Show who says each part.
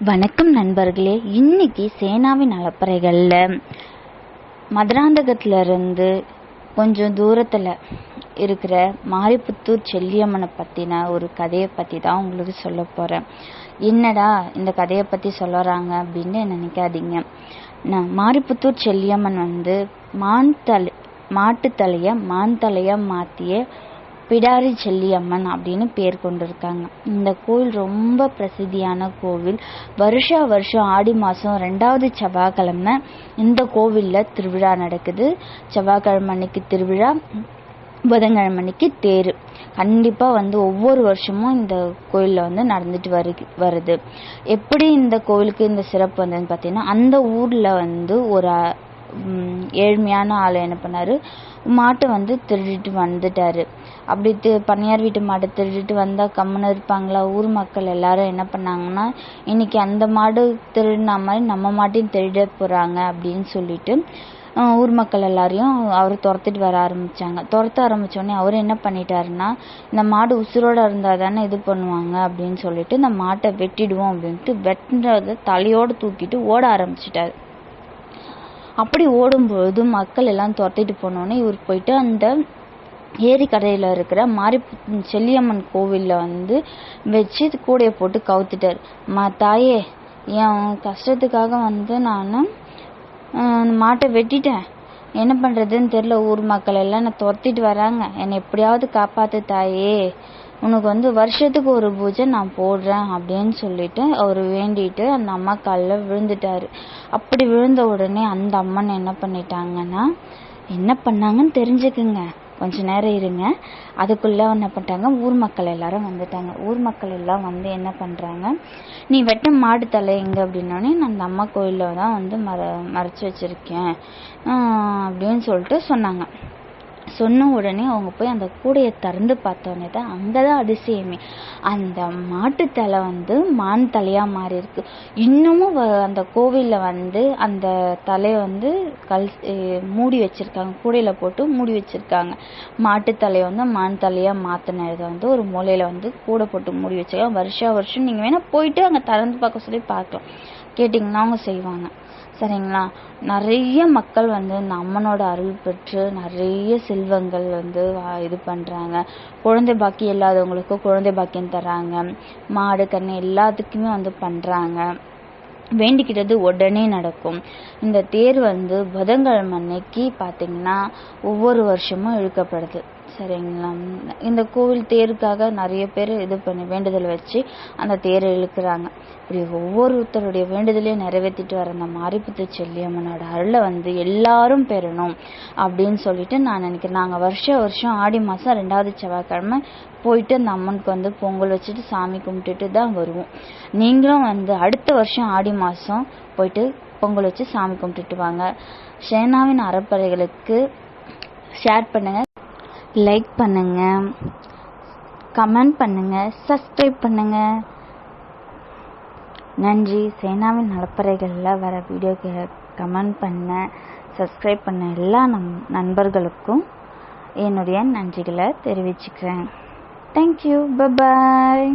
Speaker 1: வணக்கம் நண்பர்களே. இன்னைக்கு சேனாவின் அலப்பறைகளில் மதுராந்தகத்திலிருந்து கொஞ்சம் தூரத்தில் இருக்கிற மாரிப்புத்தூர் செல்லியம்மனை பற்றின ஒரு கதையை பற்றி தான் உங்களுக்கு சொல்ல போகிறேன் என்னடா இந்த கதையை பற்றி சொல்லுறாங்க அப்படின்னு நினைக்காதீங்க. நான் மாரிப்புத்தூர் செல்லியம்மன் வந்து மான் தலை மாட்டுத்தலையை மான் தலையாக மாற்றிய பிடாரி செல்லியம்மன் அப்படின்னு பேர் கொண்டிருக்காங்க. இந்த கோவில் ரொம்ப பிரசித்தியான கோவில். வருஷா வருஷம் ஆடி மாதம் ரெண்டாவது செவ்வாய்க்கிழமை இந்த கோவிலில் திருவிழா நடக்குது. செவ்வாய்க்கிழமை அன்னைக்கு திருவிழா புதன்கிழமை அன்னைக்கு தேர். கண்டிப்பாக வந்து ஒவ்வொரு வருஷமும் இந்த கோயிலில் வந்து நடந்துட்டு வரு வருது. எப்படி இந்த கோவிலுக்கு இந்த சிறப்பு வந்ததுன்னு பார்த்தீங்கன்னா அந்த ஊரில் வந்து ஒரு ஏழ்மையான ஆள் என்ன பண்ணார்? மாட்டை வந்து திருடிட்டு வந்துட்டார். அப்படி தி பண்ணையார் வீட்டு மாட்டை திருடிட்டு வந்தால் கம்முன்னு இருப்பாங்களா? ஊர் மக்கள் எல்லாரும் என்ன பண்ணாங்கன்னா இன்னைக்கு அந்த மாடு திருடின மாதிரி நம்ம மாட்டையும் திருட போகிறாங்க அப்படின்னு சொல்லிட்டு ஊர் மக்கள் எல்லாரையும் அவர் துரத்திட்டு வர ஆரம்பித்தாங்க துரத்த ஆரம்பித்தோடனே அவர் என்ன பண்ணிட்டாருன்னா இந்த மாடு உசுரோடு இருந்தால் தானே இது பண்ணுவாங்க அப்படின்னு சொல்லிட்டு இந்த மாட்டை வெட்டிடுவோம் அப்படின்ட்டு வெட்டுறதை தலையோடு தூக்கிட்டு ஓட ஆரம்பிச்சிட்டாரு. அப்படி ஓடும்பொழுது மக்கள் எல்லாம் துரத்திட்டு போனோடனே இவர் போயிட்டு அந்த ஏரிக்கரையில் இருக்கிற மாரி செல்லியம்மன் கோவிலில் வந்து வச்சு கூடையை போட்டு கவுத்துட்டார். மா தாயே என் கஷ்டத்துக்காக வந்து நான் மாட்டை வெட்டிட்டேன். என்ன பண்ணுறதுன்னு தெரில ஊர் மக்கள் எல்லாம் என்னை துரத்திட்டு வராங்க. என்னை எப்படியாவது காப்பாற்று தாயே. உனக்கு வந்து வருஷத்துக்கு ஒரு பூஜை நான் போடுறேன் அப்படின்னு சொல்லிட்டு அவர் வேண்டிட்டு அந்த அம்மா காலில் விழுந்துட்டாரு. அப்படி விழுந்த உடனே அந்த அம்மன் என்ன பண்ணிட்டாங்கன்னா என்ன பண்ணாங்கன்னு தெரிஞ்சுக்குங்க. கொஞ்ச நேரம் இருங்க. அதுக்குள்ளே என்ன பண்ணிட்டாங்க? ஊர் மக்கள் எல்லாரும் வந்துட்டாங்க. ஊர் மக்கள் எல்லாம் வந்து என்ன பண்ணுறாங்க நீ வெட்ட மாடு தலை எங்கே அப்படின்னோடனே நான் அந்த அம்மா கோயிலில் தான் வந்து மற மறைச்சி வச்சுருக்கேன். அப்படின்னு சொல்லிட்டு சொன்னாங்க. சொன்ன உடனே அவங்க போய் அந்த கூடையை திறந்து பார்த்தோன்னே தான் அங்கே தான் அதிசயமே. அந்த மாட்டுத்தலை வந்து மான் தலையாக மாறி இருக்கு. இன்னமும் அந்த கோவிலில் வந்து அந்த தலையை வந்து கல் மூடி வச்சுருக்காங்க. கூடையில் போட்டு மூடி வச்சுருக்காங்க. மாட்டுத்தலையை வந்து மான் தலையாக மாற்றினதை வந்து ஒரு மூலையில் வந்து கூடை போட்டு மூடி வச்சுக்கலாம் வருஷா வருஷம் நீங்கள் வேணால் போயிட்டு அங்கே திறந்து பார்க்க சொல்லி பார்க்கலாம். கேட்டிங்கன்னா அவங்க செய்வாங்க. சரிங்களா? நிறைய மக்கள் வந்து இந்த அம்மனோட அருள் பெற்று நிறைய செல்வங்கள் வந்து இது பண்ணுறாங்க குழந்தை பாக்கியம் இல்லாதவங்களுக்கு குழந்தை பாக்கியம் தராங்க மாடு கன்று எல்லாத்துக்குமே வந்து பண்ணுறாங்க வேண்டிக்கிட்டது உடனே நடக்கும். இந்த தேர் வந்து புதன்கிழமை அன்னைக்கு பார்த்தீங்கன்னா ஒவ்வொரு வருஷமும் இழுக்கப்படுது. சரிங்களா? இந்த கோவில் தேருக்காக நிறைய பேர் இது பண்ணி வேண்டுதல் வச்சு அந்த தேரை இழுக்கிறாங்க. இப்படி ஒவ்வொருத்தருடைய வேண்டுதலையும் நிறைவேற்றிட்டு வர அந்த மாரிப்புத்து செல்லியம்மனோட அருளை வந்து எல்லாரும் பெறணும் அப்படின்னு சொல்லிட்டு நான் நினைக்கிறேன். நாங்கள் வருஷம் வருஷம் ஆடி மாதம் ரெண்டாவது செவ்வாய்க்கிழமை போயிட்டு அந்த அம்மனுக்கு வந்து பொங்கல் வச்சுட்டு சாமி கும்பிட்டுட்டு தான் வருவோம். நீங்களும் வந்து அடுத்த வருஷம் ஆடி மாதம் போயிட்டு பொங்கல் வச்சு சாமி கும்பிட்டுட்டு வாங்க. ஷேனாவின் அறப்பறைகளுக்கு ஷேர் பண்ணுங்கள் லைக் பண்ணுங்கள் கமெண்ட் பண்ணுங்கள் சப்ஸ்கிரைப் பண்ணுங்கள் நன்றி. சேனாவின் நலப்பறைகளில் வர வீடியோக்கு கமெண்ட் பண்ண சப்ஸ்கிரைப் பண்ண எல்லா நம் நண்பர்களுக்கும் என்னுடைய நன்றிகளை தெரிவிச்சுக்கிறேன். Thank you bye bye